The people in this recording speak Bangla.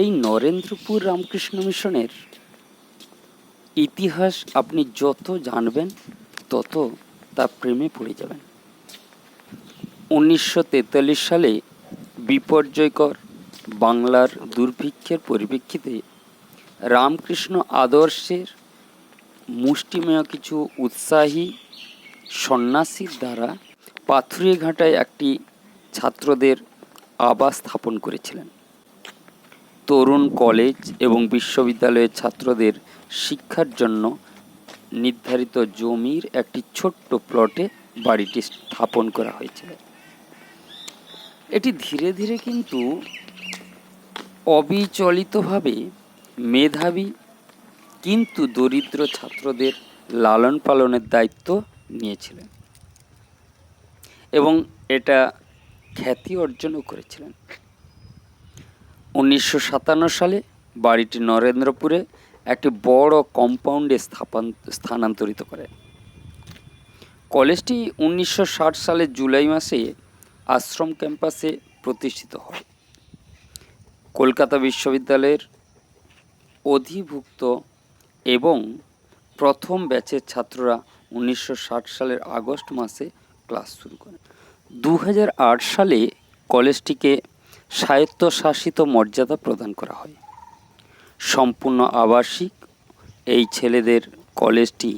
এই নরেন্দ্রপুর রামকৃষ্ণ মিশনের ইতিহাস আপনি যত জানবেন, তত তা প্রেমে পড়ে যাবেন। উনিশশো তেতাল্লিশ সালে বিপর্যয়কর বাংলার দুর্ভিক্ষের পরিপ্রেক্ষিতে রামকৃষ্ণ আদর্শের মুষ্টিমেয় কিছু উৎসাহী সন্ন্যাসীর দ্বারা পাথুরিয়া ঘাটায় একটি ছাত্রদের আবাস স্থাপন করেছিলেন। তরুণ কলেজ এবং বিশ্ববিদ্যালয়ের ছাত্রদের শিক্ষার জন্য নির্ধারিত জমির একটি ছোট্ট প্লটে বাড়িটি স্থাপন করা হয়েছিল। এটি ধীরে ধীরে কিন্তু অবিচলিতভাবে মেধাবী কিন্তু দরিদ্র ছাত্রদের লালন পালনের দায়িত্ব নিয়েছিলেন এবং এটা খ্যাতি অর্জনও করেছিলেন। উনিশশো সাতান্ন সালে বাড়িটি নরেন্দ্রপুরে একটি বড় কম্পাউন্ডে স্থাপন, স্থানান্তরিত করে। কলেজটি উনিশশো ষাট সালের জুলাই মাসে আশ্রম ক্যাম্পাসে প্রতিষ্ঠিত হয়। কলকাতা বিশ্ববিদ্যালয়ের অধিভুক্ত এবং প্রথম ব্যাচের ছাত্ররা উনিশশো ষাট সালের আগস্ট মাসে ক্লাস শুরু করে। দু হাজার আট সালে কলেজটিকে স্বায়ত্তশাসিত মর্যাদা প্রদান করা হয়। সম্পূর্ণ আবাসিক এই ছেলেদের কলেজটি